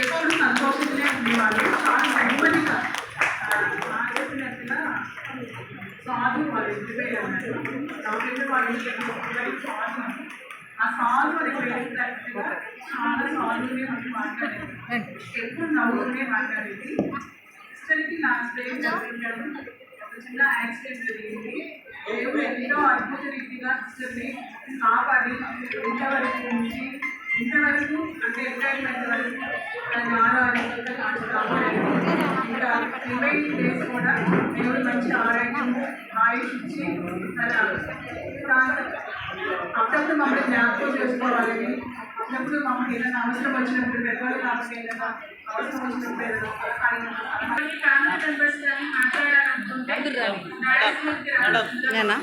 ఎప్పుడు సంతోషంగా ఉండేవాళ్ళు చాలా నెమ్మదిగా ఆ, చెప్పినట్టుగా సాధు వాళ్ళు ఇంటిపోయారు నాకైతే వాళ్ళు ఇంటికి సాధు ఆ సాధు అని వెళ్ళినట్టుగా చాలా సాధువునే మనకి మాట్లాడేది ఎప్పుడు నవ్వునే మాట్లాడేది ఇష్టనికి నా స్టేజ్ జరిగింది ఒక చిన్న యాక్సిడెంట్ జరిగింది. దేవుడు ఎంతో అద్భుత రీతిగా సిస్టర్ని కాపాడి ఇంతవరకు నుంచి ఇంతవరకు అంటే రిటైర్మెంట్ వరకు తన ఆరోగ్యంగా కాపాడాడు ఇంకా రిమైన్ డేస్ కూడా దేవుడు మంచి ఆరోగ్యం ఆయుష్ ఇచ్చి తన ప్రాంత అప్పుడప్పుడు మమ్మల్ని జ్ఞాపకం చేసుకోవాలని అప్పుడప్పుడు మమ్మల్ని ఏదైనా అవసరం వచ్చినప్పుడు పెద్దవాళ్ళు కాబట్టి ఏదైనా నేనా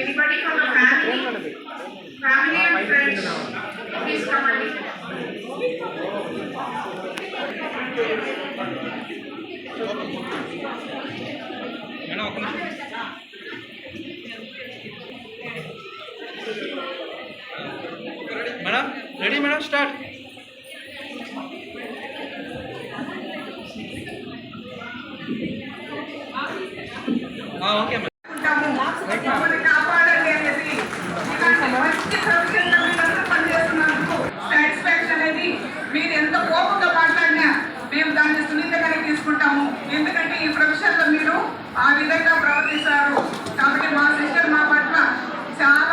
Anybody from the family? Family and friends, please come and Hello, come on. Madam ready madam start. Okay madam. అనేది అనేది మాట్లాడినా మేము దాన్ని తీసుకుంటాము ఎందుకంటే ఈ ప్రొఫెషన్లో మీరు ఆ విధంగా ప్రవర్తిస్తారు. కాబట్టి మా సిస్టర్ మా పట్ల చాలా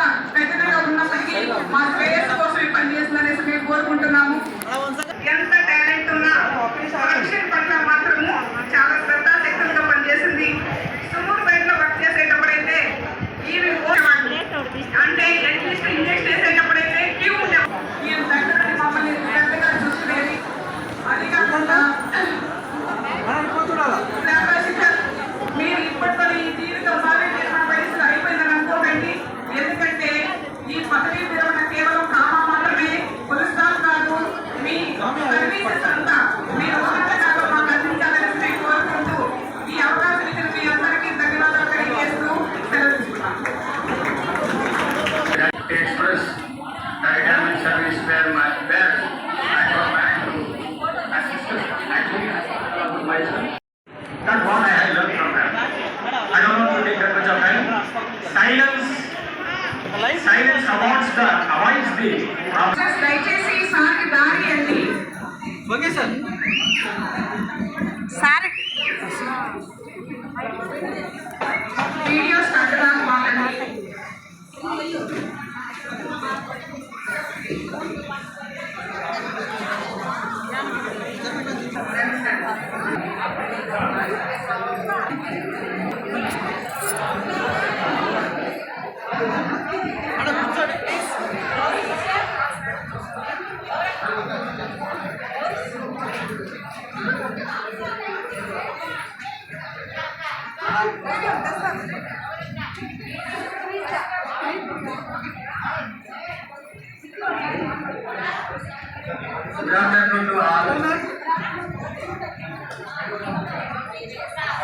దయచేసి సార్కి దారి అండి. Okay sir sir video start మాకండి madam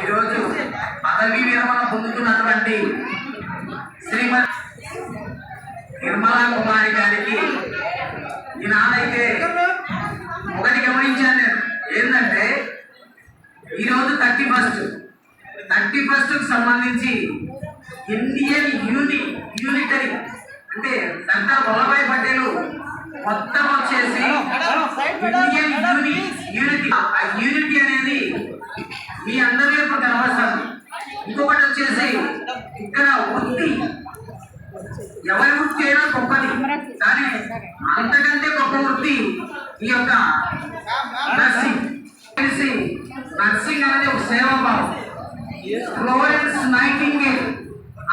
ఈరోజు పదవీ విరమణ పొందుతున్నటువంటి శ్రీమతి నిర్మలా కుమారి గారికి ఈనాడైతే ఒకటి గమనించాను నేను. ఏంటంటే ఈరోజు థర్టీ ఫస్ట్. థర్టీ ఫస్ట్కి సంబంధించి ఇండియన్ యూని యూనిటరీ అంటే సర్దార్ వల్లభాయ్ పటేల్ మొత్తం వచ్చేసి ఇండియన్ యూని యూనిటీ. ఆ యూనిటీ అనేది మీ అందరి వైపు కనబడుతుంది. ఇంకొకటి వచ్చేసి ఇక్కడ వృత్తి ఎవరి వృత్తి అయినా గొప్పది. కానీ అంతకంటే గొప్ప వృత్తి ఈ యొక్క నర్సింగ్. తెలిసి నర్సింగ్ అనేది ఒక సేవాభావం. ఫ్లోరెన్స్ నైటింగేల్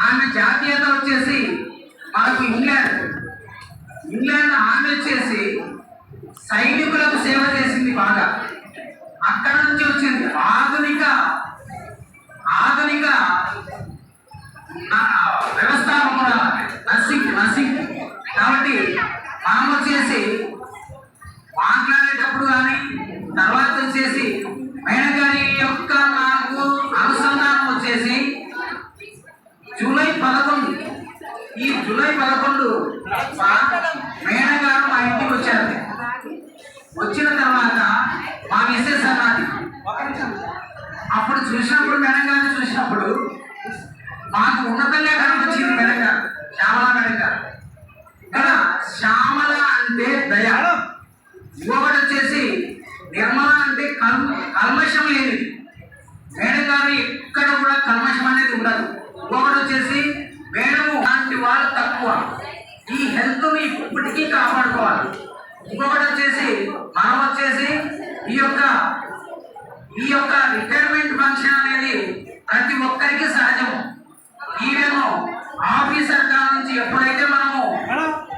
ఆమె జాతీయత వచ్చేసి మనకు ఇంగ్లాండ్. ఇంగ్లాండ్ ఆమె వచ్చేసి సైనికులకు ఉన్నప్పుడు మాకు ఉన్నతంగా కనిపించింది కనుక శ్యామల కనుక. కదా శ్యామల అంటే దయ. ఇంకొకటి వచ్చేసి నిర్మల అంటే కల్ కల్మషం లేనిది. మేడం గారు ఎక్కడ కూడా కల్మషం అనేది ఉండదు. ఇంకొకటి వచ్చేసి మేడం లాంటి వాళ్ళు తక్కువ. ఈ హెల్త్ని ఇప్పటికీ కాపాడుకోవాలి. ఇంకొకటి వచ్చేసి మనం వచ్చేసి ఈ యొక్క ఈ యొక్క రిటైర్మెంట్ ఫంక్షన్ అనేది ప్రతి ఒక్కరికి సహజము. ఈవెన్ ఆఫీసర్ కాడ నుంచి ఎప్పుడైతే మనము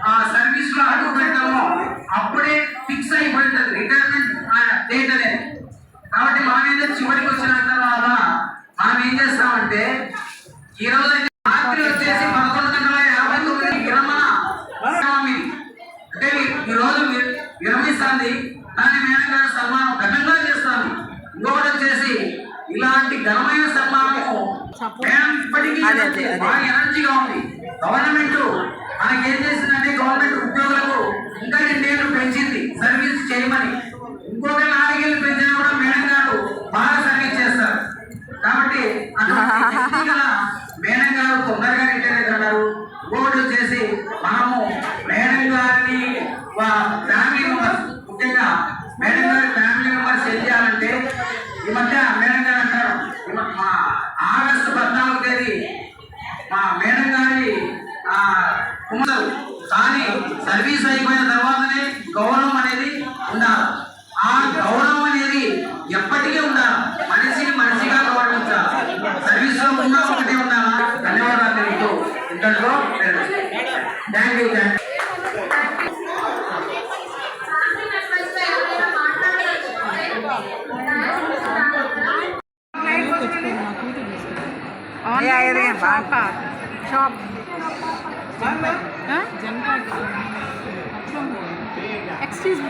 ఆ సర్వీస్లో అడుగు పెడతామో అప్పుడే ఫిక్స్ అయిపోయింది. రిటైర్మెంట్ డేట్ అనేది. కాబట్టి మనం ఏదో చివరికి వచ్చిన తర్వాత మనం ఏం చేస్తామంటే ఈ రోజు రాత్రి వచ్చేసి పదకొండు గంటల యాభై తొమ్మిది విరమణ అంటే ఈ- రోజు విరమిస్తుంది. దాన్ని మేడం గారు సన్మానం ఘనంగా చేస్తాను. ఇంకొకటి వచ్చేసి ఇలాంటి ఘనమైన సన్మానము ఇప్పటికీ బాగా ఎనర్జీగా ఉంది. గవర్నమెంట్ మనకి ఏం చేసిందంటే గవర్నమెంట్ ఉద్యోగులకు ఇంకా రెండేళ్ళు పెంచింది. సర్వీస్ చేయమని. ఇంకొక నాలుగేళ్ళు పెంచినా కూడా మేడం గారు బాగా సర్వీస్ చేస్తారు. కాబట్టి మేడం గారు తొందరగా రిటైర్ అవుతున్నారు. ఇంకొకటి వచ్చేసి మనము మేడం గారిని ఫ్యామిలీ మెంబర్స్ ముఖ్యంగా మేడం గారి ఫ్యామిలీ మెంబర్స్ ఏం చేయాలంటే ఈ మధ్య మేడం మా ఆగస్టు పద్నాలుగు తేదీ మా మేడం గారి కుమారు కానీ సర్వీస్ అయిపోయిన తర్వాతనే గౌరవం అనేది ఉండాలి. ఆ గౌరవం అనేది ఎప్పటికీ ఉండాలి. మనిషిని మనిషిగా గౌరవించాలి. సర్వీస్లో ఉన్నా ఒకటే ఉండాలా? ధన్యవాదాలు తెలుపుతూ ఇంతలో థ్యాంక్ యూ థ్యాంక్ యూ रहे हैं बाहर shop excuse me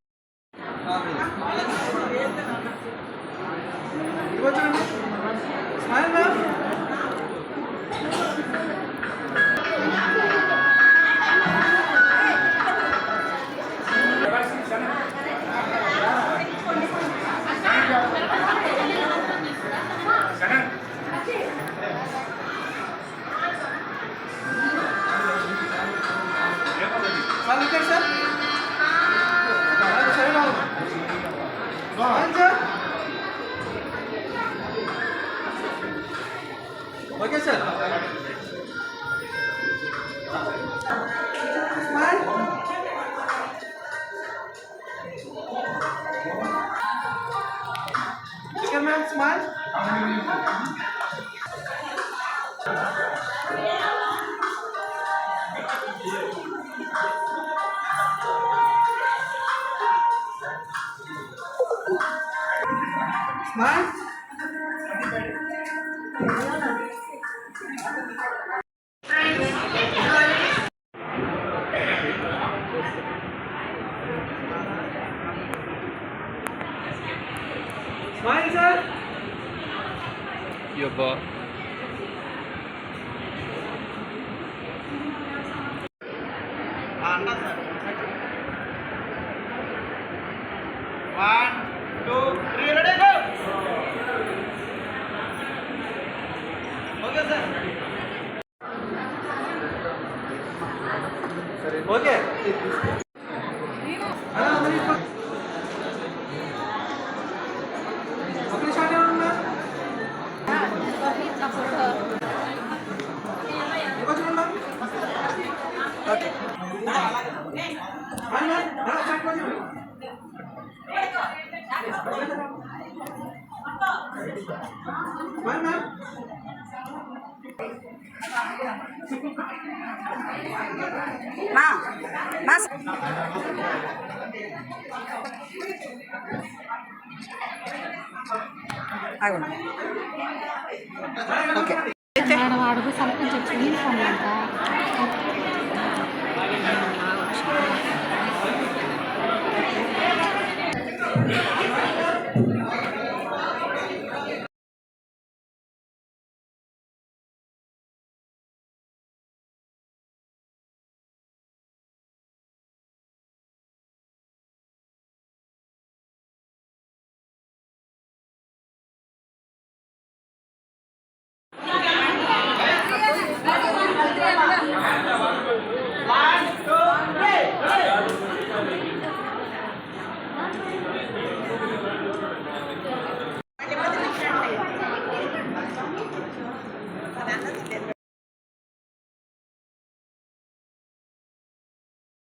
Anak, ah, sir. మా మా ఓకే. మేడం అడుగు సర్పంచ్ వచ్చి యూనిఫామ్ అంట ఆ